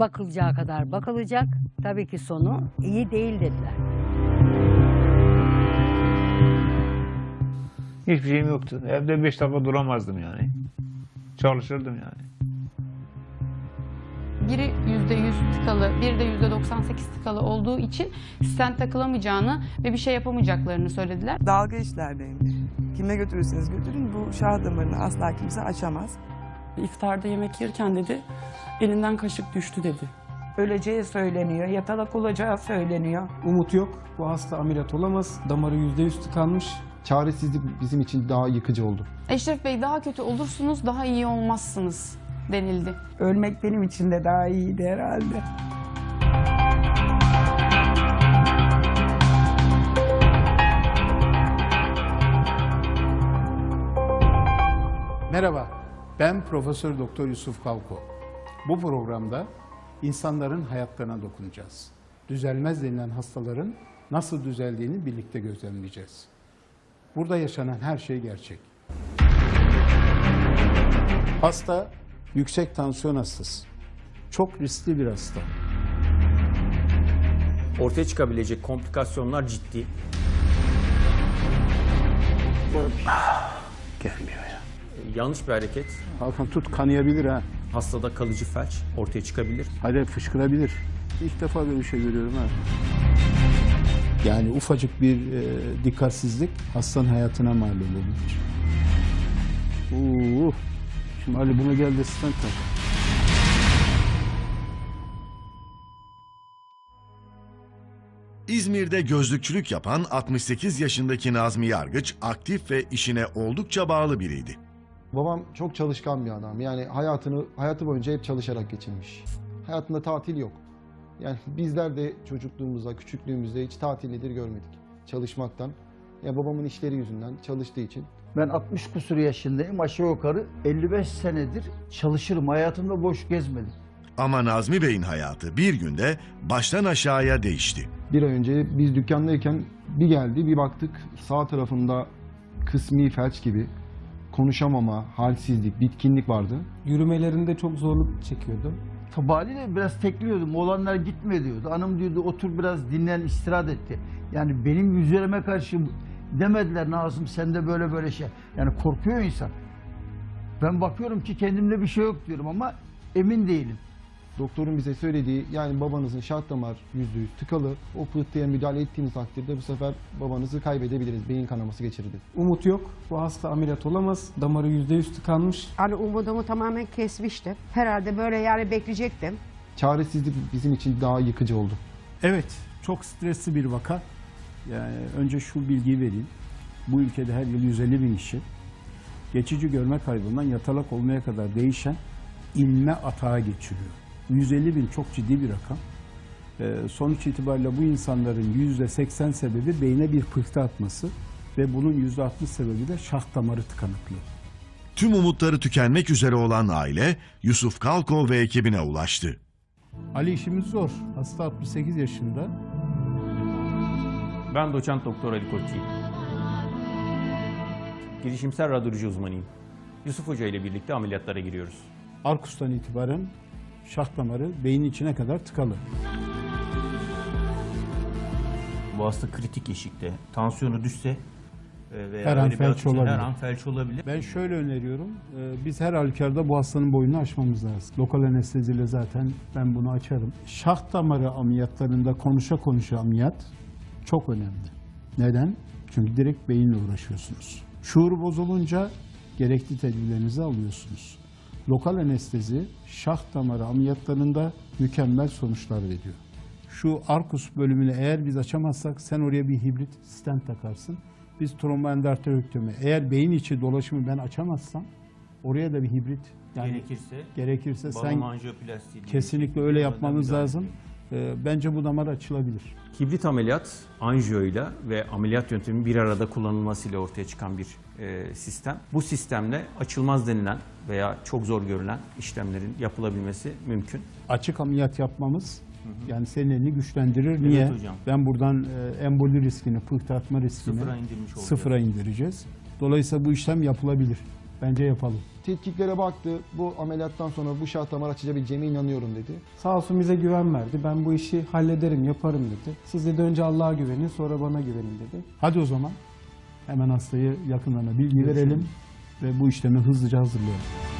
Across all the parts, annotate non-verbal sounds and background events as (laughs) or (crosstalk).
bakılacağı kadar bakılacak. Tabii ki sonu iyi değil dediler. Hiçbir şeyim yoktu. Evde beş defa duramazdım yani. Çalışırdım yani. Biri %100 tıkalı, biri de %98 tıkalı olduğu için stent takılamayacağını ve bir şey yapamayacaklarını söylediler. Dalga işlerdeymiş. Kime götürürseniz götürün bu şah damarını asla kimse açamaz. İftarda yemek yerken dedi elinden kaşık düştü dedi. öleceği söyleniyor, yatalak olacağı söyleniyor. Umut yok. Bu hasta ameliyat olamaz. Damarı %100 tıkanmış. Çaresizlik bizim için daha yıkıcı oldu. Eşref Bey daha kötü olursunuz, daha iyi olmazsınız denildi. Ölmek benim için de daha iyiydi herhalde. Merhaba, ben Profesör Doktor Yusuf Kalko. Bu programda insanların hayatlarına dokunacağız. Düzelmez denilen hastaların nasıl düzeldiğini birlikte gözlemleyeceğiz. Burada yaşanan her şey gerçek. Hasta yüksek tansiyon hastası. Çok riskli bir hasta. Ortaya çıkabilecek komplikasyonlar ciddi. Gelmiyor ya. Yanlış bir hareket Hakan tut kanayabilir ha. hastada kalıcı felç ortaya çıkabilir. Hayır fışkırabilir. İlk defa böyle bir şey görüyorum ha. Yani ufacık bir e, dikkatsizlik hastanın hayatına mal olabilir. Oo. Şimdi Ali buna gel de stent tak. İzmir'de gözlükçülük yapan 68 yaşındaki Nazmi Yargıç aktif ve işine oldukça bağlı biriydi. Babam çok çalışkan bir adam. Yani hayatını hayatı boyunca hep çalışarak geçirmiş. Hayatında tatil yok. Yani bizler de çocukluğumuzda, küçüklüğümüzde hiç tatil nedir görmedik. Çalışmaktan. Ya babamın işleri yüzünden çalıştığı için Ben 60 kusur yaşındayım. Aşağı yukarı 55 senedir çalışırım. Hayatımda boş gezmedim. Ama Nazmi Bey'in hayatı bir günde baştan aşağıya değişti. bir ay önce biz dükkandayken bir geldi bir baktık sağ tarafında kısmi felç gibi konuşamama, halsizlik, bitkinlik vardı. Yürümelerinde çok zorluk çekiyordu. Tabaliyle biraz tekliyordum. Oğlanlar gitme diyordu. Hanım diyordu otur biraz dinlen istirahat etti. Yani benim yüzlerime karşı demediler Nazım sende böyle böyle şey. Yani korkuyor insan. Ben bakıyorum ki kendimde bir şey yok diyorum ama emin değilim. Doktorun bize söylediği yani babanızın şah damar %100 tıkalı. O pıhtıya müdahale ettiğiniz takdirde bu sefer babanızı kaybedebiliriz. Beyin kanaması geçirirdi. Umut yok. Bu hasta ameliyat olamaz. Damarı %100 tıkanmış. Hani umudumu tamamen kesmiştim. Herhalde böyle yani bekleyecektim. Çaresizlik bizim için daha yıkıcı oldu. Evet, çok stresli bir vaka. Yani önce şu bilgiyi vereyim. Bu ülkede her yıl 150 bin kişi geçici görme kaybından yatalak olmaya kadar değişen inme atağa geçiriyor. 150 bin çok ciddi bir rakam. Ee, sonuç itibariyle bu insanların %80 sebebi beyne bir pıhtı atması ve bunun %60 sebebi de şah damarı tıkanıklığı. Tüm umutları tükenmek üzere olan aile Yusuf Kalko ve ekibine ulaştı. Ali işimiz zor. Hasta 68 yaşında. Ben doçent doktor Ali Koçyi. Girişimsel radyoloji uzmanıyım. Yusuf Hoca ile birlikte ameliyatlara giriyoruz. Arkus'tan itibaren şah damarı beynin içine kadar tıkalı. Bu hasta kritik eşikte. Tansiyonu düşse e, veya Her an felç olabilir. Her an felç olabilir. Ben şöyle öneriyorum. Ee, Biz her halükarda bu hastanın boynunu açmamız lazım. Lokal anesteziyle zaten ben bunu açarım. Şah damarı ameliyatlarında konuşa konuşa ameliyat çok önemli. Neden? Çünkü direkt beyinle uğraşıyorsunuz. Şuur bozulunca gerekli tedbirlerinizi alıyorsunuz. Lokal anestezi şah damarı ameliyatlarında mükemmel sonuçlar veriyor. Şu Arkus bölümünü eğer biz açamazsak sen oraya bir hibrit stent takarsın. Biz tromboendarterektomi. Eğer beyin içi dolaşımı ben açamazsam oraya da bir hibrit yani Gerekirse gerekirse sen kesinlikle şey. öyle yapmamız lazım. Ee, bence bu damar açılabilir. Hibrit ameliyat anjiyoyla ve ameliyat yöntemi bir arada kullanılmasıyla ortaya çıkan bir e, sistem. Bu sistemle açılmaz denilen veya çok zor görülen işlemlerin yapılabilmesi mümkün. Açık ameliyat yapmamız Yani senin güçlendirir. Niye? hocam. Ben buradan e, emboli riskini, pıhtatma riskini Sıfıra indirmiş olacağız. sıfıra indireceğiz. Dolayısıyla bu işlem yapılabilir. Bence yapalım. Tetkiklere baktı. Bu ameliyattan sonra bu şah damar açabileceğime inanıyorum dedi. Sağ olsun bize güven verdi. Ben bu işi hallederim, yaparım dedi. Siz dedi önce Allah'a güvenin, sonra bana güvenin dedi. Hadi o zaman hemen hastayı yakınlarına bilgi verelim ve bu işlemi hızlıca hazırlayalım.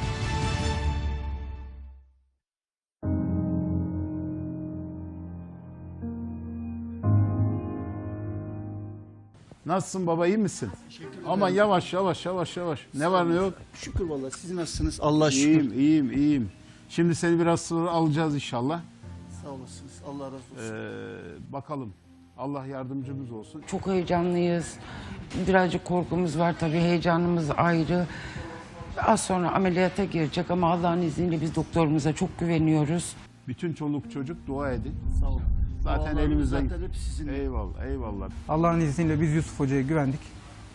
Nasılsın baba iyi misin? Aman yavaş yavaş yavaş yavaş. Ne var ne yok? Şükür vallahi siz nasılsınız? Allah şükür. İyiyim iyiyim iyiyim. Şimdi seni biraz sonra alacağız inşallah. Sağ olasınız. Allah razı olsun. Ee, bakalım. Allah yardımcımız olsun. Çok heyecanlıyız. Birazcık korkumuz var tabii. Heyecanımız ayrı. Az sonra ameliyata girecek ama Allah'ın izniyle biz doktorumuza çok güveniyoruz. Bütün çoluk çocuk dua edin. Sağ olun. Zaten Dualarımız elimizden. Zaten hep sizin. Eyvallah eyvallah. Allah'ın izniyle biz Yusuf Hoca'ya güvendik.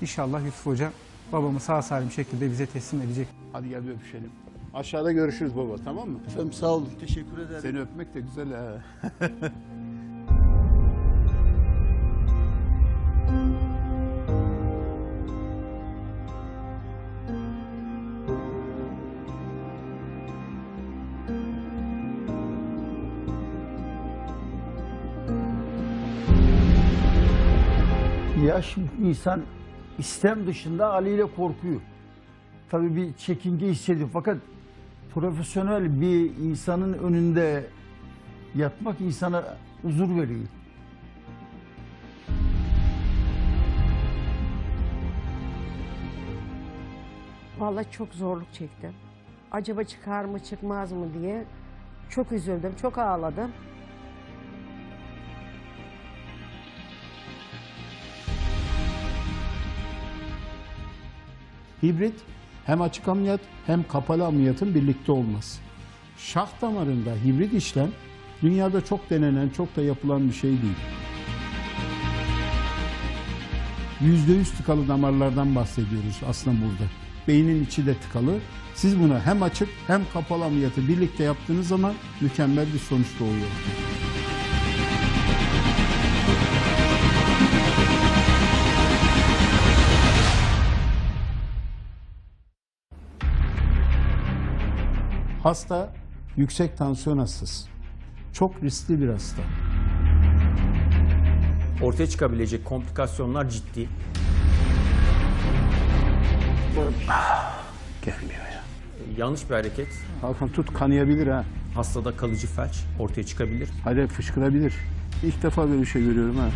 İnşallah Yusuf Hoca babamı sağ salim şekilde bize teslim edecek. Hadi gel bir öpüşelim. Aşağıda görüşürüz baba tamam mı? Efendim sağ olun. Teşekkür ederim. Seni öpmek de güzel ha. (laughs) Ya şimdi insan istem dışında Ali ile korkuyor. Tabii bir çekince hissediyor fakat profesyonel bir insanın önünde yatmak insana huzur veriyor. Vallahi çok zorluk çektim. Acaba çıkar mı çıkmaz mı diye çok üzüldüm, çok ağladım. Hibrit hem açık ameliyat hem kapalı ameliyatın birlikte olması. Şah damarında hibrit işlem dünyada çok denenen, çok da yapılan bir şey değil. %100 tıkalı damarlardan bahsediyoruz aslında burada. Beynin içi de tıkalı. Siz bunu hem açık hem kapalı ameliyatı birlikte yaptığınız zaman mükemmel bir sonuç doğuyor. Hasta yüksek tansiyon hastası. Çok riskli bir hasta. Ortaya çıkabilecek komplikasyonlar ciddi. Gelmiyor ya. Yanlış bir hareket Hakan tut kanayabilir ha. hastada kalıcı felç ortaya çıkabilir. Hadi fışkırabilir. İlk defa böyle bir şey görüyorum ha.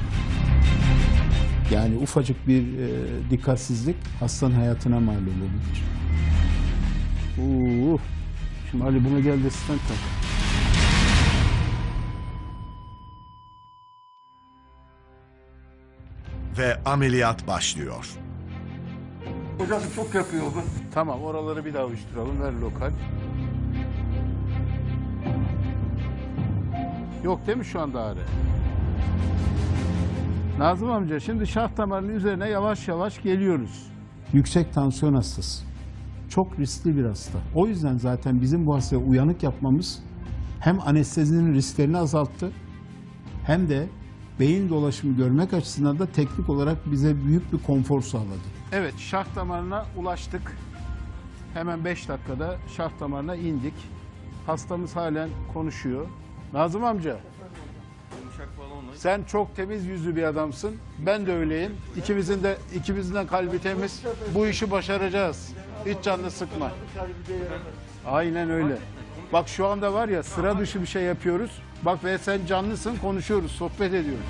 Yani ufacık bir e, dikkatsizlik hastanın hayatına mal olabilir. Oo. Şimdi Ali buna gel de stent tak. Ve ameliyat başlıyor. Hocam çok yapıyor bu. Tamam oraları bir daha uyuşturalım. Ver lokal. Yok değil mi şu anda ağrı? Nazım amca şimdi şah damarının üzerine yavaş yavaş geliyoruz. Yüksek tansiyon hastası. Çok riskli bir hasta. O yüzden zaten bizim bu hastaya uyanık yapmamız hem anestezinin risklerini azalttı hem de beyin dolaşımı görmek açısından da teknik olarak bize büyük bir konfor sağladı. Evet şah damarına ulaştık. Hemen 5 dakikada şah damarına indik. Hastamız halen konuşuyor. Nazım amca. Sen çok temiz yüzlü bir adamsın. Ben de öyleyim. İkimizin de ikimizin de kalbi temiz. Bu işi başaracağız. Hiç canını sıkma. Aynen öyle. Bak şu anda var ya sıra dışı bir şey yapıyoruz. Bak ve sen canlısın konuşuyoruz, sohbet ediyoruz.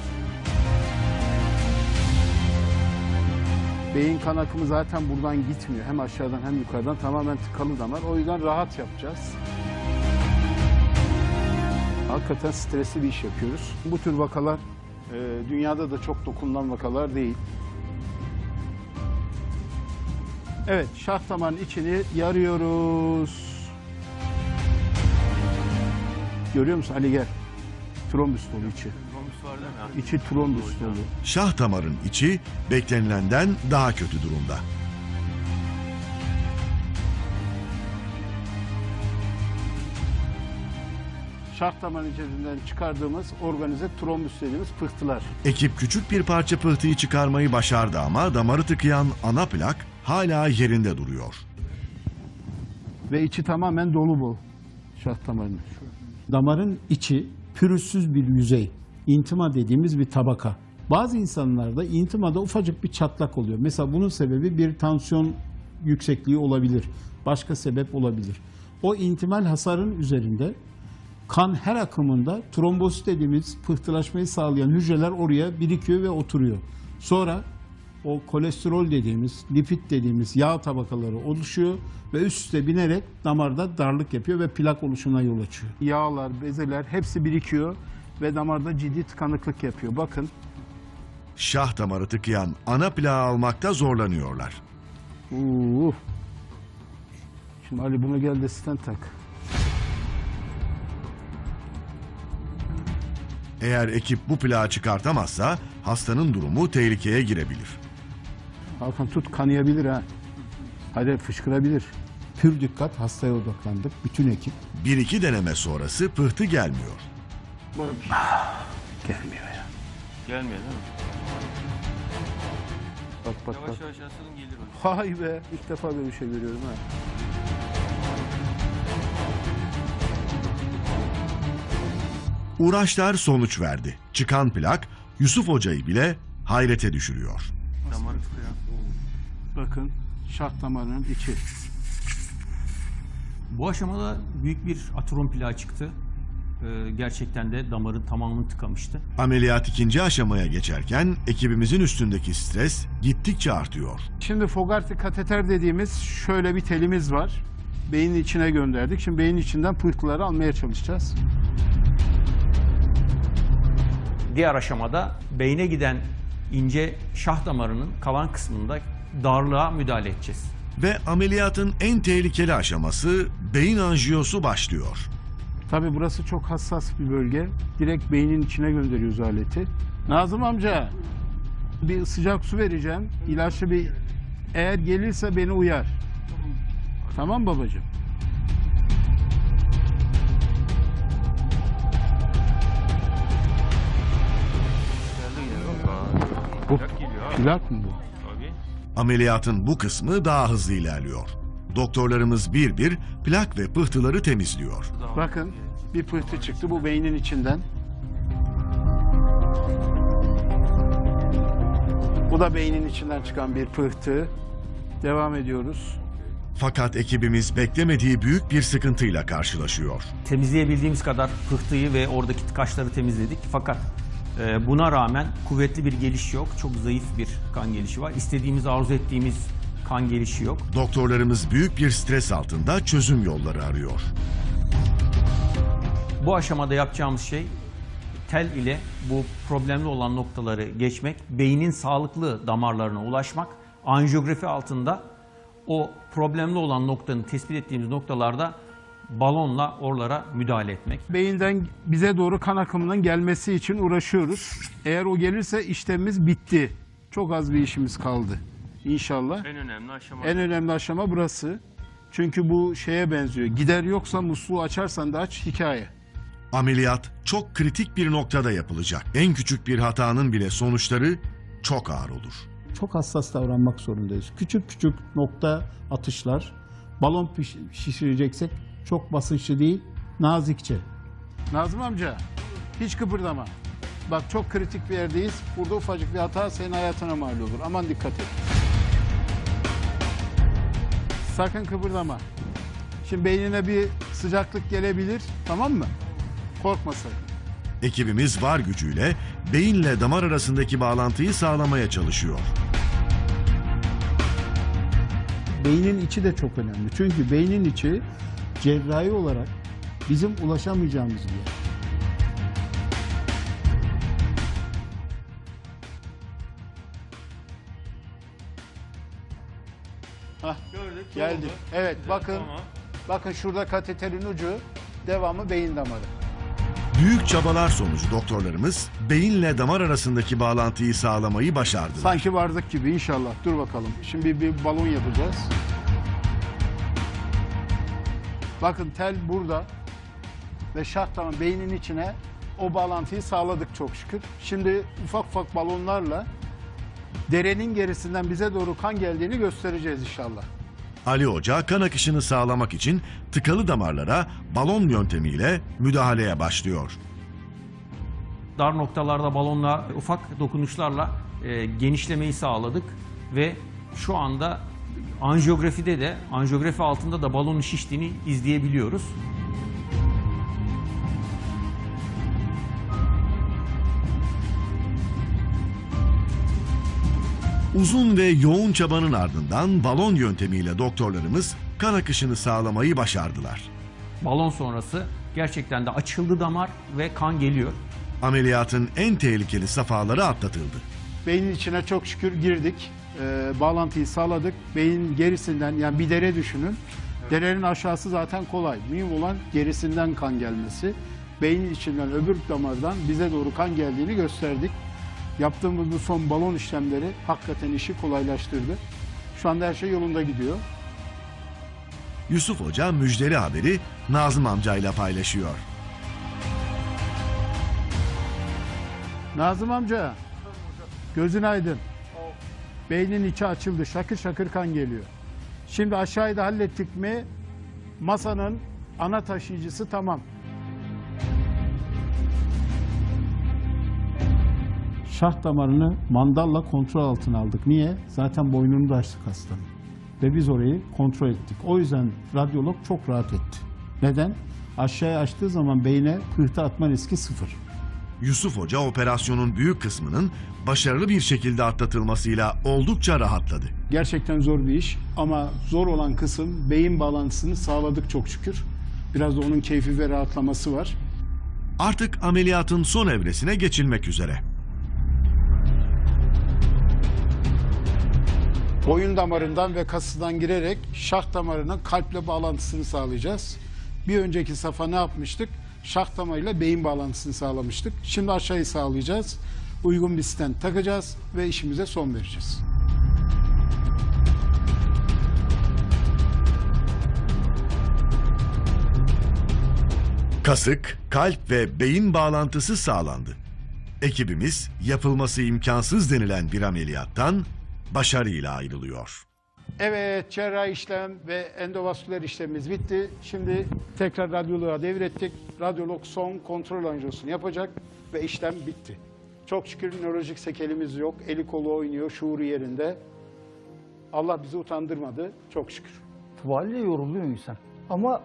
Beyin kan akımı zaten buradan gitmiyor. Hem aşağıdan hem yukarıdan tamamen tıkalı damar. O yüzden rahat yapacağız. Hakikaten stresli bir iş yapıyoruz. Bu tür vakalar e, dünyada da çok dokunulan vakalar değil. Evet, şah damarın içini yarıyoruz. Görüyor musun Ali gel. Trombüs dolu içi. İçi trombüs dolu. Şah damarın içi beklenilenden daha kötü durumda. şah damarın içerisinden çıkardığımız organize trombüs dediğimiz pıhtılar. Ekip küçük bir parça pıhtıyı çıkarmayı başardı ama damarı tıkayan ana plak hala yerinde duruyor. Ve içi tamamen dolu bu şah damarının. Damarın içi pürüzsüz bir yüzey. İntima dediğimiz bir tabaka. Bazı insanlarda intimada ufacık bir çatlak oluyor. Mesela bunun sebebi bir tansiyon yüksekliği olabilir. Başka sebep olabilir. O intimal hasarın üzerinde kan her akımında trombosit dediğimiz pıhtılaşmayı sağlayan hücreler oraya birikiyor ve oturuyor. Sonra o kolesterol dediğimiz, lipid dediğimiz yağ tabakaları oluşuyor ve üst üste binerek damarda darlık yapıyor ve plak oluşumuna yol açıyor. Yağlar, bezeler hepsi birikiyor ve damarda ciddi tıkanıklık yapıyor. Bakın Şah damarı tıkayan ana plağı almakta zorlanıyorlar. Uuu. Şimdi Ali buna gel de stent tak. Eğer ekip bu plağı çıkartamazsa hastanın durumu tehlikeye girebilir. Hakan tut kanayabilir ha. Hadi fışkırabilir. Pür dikkat hastaya odaklandık. Bütün ekip. Bir iki deneme sonrası pıhtı gelmiyor. Gelmiyor ya. Gelmiyor değil mi? Bak bak Yavaş bak. yavaş asılın gelir hocam. Hay be ilk defa böyle bir şey görüyorum ha. Uğraşlar sonuç verdi. Çıkan plak Yusuf Hoca'yı bile hayrete düşürüyor. Damarı tıkıyor. Bakın şah damarının içi. Bu aşamada büyük bir ateron plağı çıktı. Ee, gerçekten de damarın tamamını tıkamıştı. Ameliyat ikinci aşamaya geçerken ekibimizin üstündeki stres gittikçe artıyor. Şimdi Fogarty kateter dediğimiz şöyle bir telimiz var. Beynin içine gönderdik. Şimdi beynin içinden pıhtıları almaya çalışacağız. Diğer aşamada beyne giden ince şah damarının kalan kısmında darlığa müdahale edeceğiz. Ve ameliyatın en tehlikeli aşaması beyin anjiyosu başlıyor. Tabii burası çok hassas bir bölge. Direkt beynin içine gönderiyoruz aleti. Nazım amca, bir sıcak su vereceğim. İlaçlı bir... Eğer gelirse beni uyar. Tamam babacığım. Bu plak mı bu? Ameliyatın bu kısmı daha hızlı ilerliyor. Doktorlarımız bir bir plak ve pıhtıları temizliyor. Bakın bir pıhtı çıktı bu beynin içinden. Bu da beynin içinden çıkan bir pıhtı. Devam ediyoruz. Fakat ekibimiz beklemediği büyük bir sıkıntıyla karşılaşıyor. Temizleyebildiğimiz kadar pıhtıyı ve oradaki tıkaçları temizledik. Fakat e, buna rağmen kuvvetli bir geliş yok. Çok zayıf bir kan gelişi var. İstediğimiz, arzu ettiğimiz kan gelişi yok. Doktorlarımız büyük bir stres altında çözüm yolları arıyor. Bu aşamada yapacağımız şey tel ile bu problemli olan noktaları geçmek, beynin sağlıklı damarlarına ulaşmak, anjiyografi altında o problemli olan noktanın tespit ettiğimiz noktalarda balonla oralara müdahale etmek. Beyinden bize doğru kan akımının gelmesi için uğraşıyoruz. Eğer o gelirse işlemimiz bitti. Çok az bir işimiz kaldı. İnşallah. En önemli aşama. En önemli aşama burası. Çünkü bu şeye benziyor. Gider yoksa musluğu açarsan da aç hikaye. Ameliyat çok kritik bir noktada yapılacak. En küçük bir hatanın bile sonuçları çok ağır olur. Çok hassas davranmak zorundayız. Küçük küçük nokta atışlar. Balon şişireceksek çok basınçlı değil, nazikçe. Nazım amca, hiç kıpırdama. Bak çok kritik bir yerdeyiz. Burada ufacık bir hata senin hayatına mal olur. Aman dikkat et. Sakın kıpırdama. Şimdi beynine bir sıcaklık gelebilir, tamam mı? Korkma sakın. Ekibimiz var gücüyle beyinle damar arasındaki bağlantıyı sağlamaya çalışıyor. Beynin içi de çok önemli. Çünkü beynin içi cerrahi olarak bizim ulaşamayacağımız bir yer. Hah, Gördük. geldi. Evet bakın. Bakın şurada kateterin ucu, devamı beyin damarı. Büyük çabalar sonucu doktorlarımız beyinle damar arasındaki bağlantıyı sağlamayı başardılar. Sanki vardık gibi inşallah. Dur bakalım. Şimdi bir balon yapacağız. Bakın tel burada. ve şah damar beynin içine o bağlantıyı sağladık çok şükür. Şimdi ufak ufak balonlarla derenin gerisinden bize doğru kan geldiğini göstereceğiz inşallah. Ali Hoca kan akışını sağlamak için tıkalı damarlara balon yöntemiyle müdahaleye başlıyor. Dar noktalarda balonla ufak dokunuşlarla e, genişlemeyi sağladık ve şu anda anjiyografide de anjiyografi altında da balonun şiştiğini izleyebiliyoruz. Uzun ve yoğun çabanın ardından balon yöntemiyle doktorlarımız kan akışını sağlamayı başardılar. Balon sonrası gerçekten de açıldı damar ve kan geliyor. Ameliyatın en tehlikeli safhaları atlatıldı. Beynin içine çok şükür girdik. Ee, bağlantıyı sağladık. Beynin gerisinden yani bir dere düşünün. Derenin aşağısı zaten kolay. Mühim olan gerisinden kan gelmesi. Beynin içinden öbür damardan bize doğru kan geldiğini gösterdik. Yaptığımız bu son balon işlemleri hakikaten işi kolaylaştırdı. Şu anda her şey yolunda gidiyor. Yusuf Hoca müjdeli haberi Nazım amcayla paylaşıyor. Nazım amca, gözün aydın. Beynin içi açıldı, şakır şakır kan geliyor. Şimdi aşağıyı da hallettik mi, masanın ana taşıyıcısı tamam. Şah damarını mandalla kontrol altına aldık. Niye? Zaten boynunu da açtık hastanın. Ve biz orayı kontrol ettik. O yüzden radyolog çok rahat etti. Neden? Aşağıya açtığı zaman beyne pıhtı atma riski sıfır. Yusuf Hoca operasyonun büyük kısmının başarılı bir şekilde atlatılmasıyla oldukça rahatladı. Gerçekten zor bir iş ama zor olan kısım beyin bağlantısını sağladık çok şükür. Biraz da onun keyfi ve rahatlaması var. Artık ameliyatın son evresine geçilmek üzere. Boyun damarından ve kasından girerek şah damarının kalple bağlantısını sağlayacağız. Bir önceki safa ne yapmıştık? Şah damarıyla beyin bağlantısını sağlamıştık. Şimdi aşağıyı sağlayacağız. Uygun bir stent takacağız ve işimize son vereceğiz. Kasık, kalp ve beyin bağlantısı sağlandı. Ekibimiz yapılması imkansız denilen bir ameliyattan başarıyla ayrılıyor. Evet, cerrahi işlem ve endovasküler işlemimiz bitti. Şimdi tekrar radyoloğa devrettik. Radyolog son kontrol anjiyosunu yapacak ve işlem bitti. Çok şükür nörolojik sekelimiz yok. Eli kolu oynuyor, şuuru yerinde. Allah bizi utandırmadı. Çok şükür. Tuvaliyle yoruluyor insan. Ama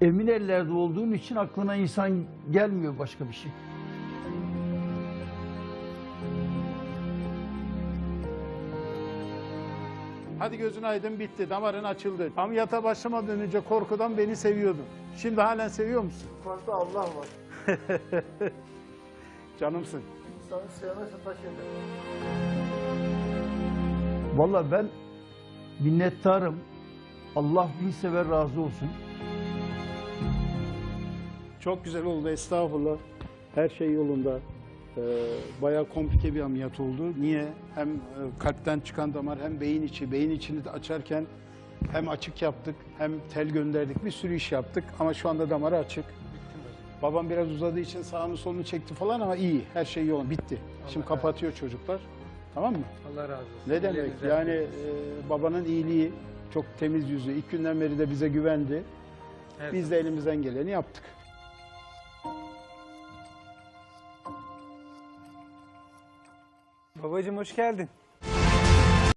emin ellerde olduğun için aklına insan gelmiyor başka bir şey. Hadi gözün aydın bitti, damarın açıldı. Ameliyata başlamadan önce korkudan beni seviyordun. Şimdi halen seviyor musun? Yukarıda Allah var. (laughs) Canımsın. İnsanı sevmezse taş Valla ben minnettarım. Allah bin sever razı olsun. Çok güzel oldu estağfurullah. Her şey yolunda. Ee, bayağı komplike bir ameliyat oldu. Niye? Hem e, kalpten çıkan damar hem beyin içi. Beyin içini de açarken hem açık yaptık hem tel gönderdik. Bir sürü iş yaptık ama şu anda damarı açık. Babam biraz uzadığı için sağını solunu çekti falan ama iyi. Her şey yolunda. Bitti. Şimdi kapatıyor çocuklar. Tamam mı? Allah razı olsun. Ne demek? Yani e, babanın iyiliği çok temiz yüzü. İlk günden beri de bize güvendi. Evet. Biz de elimizden geleni yaptık. Babacığım hoş geldin.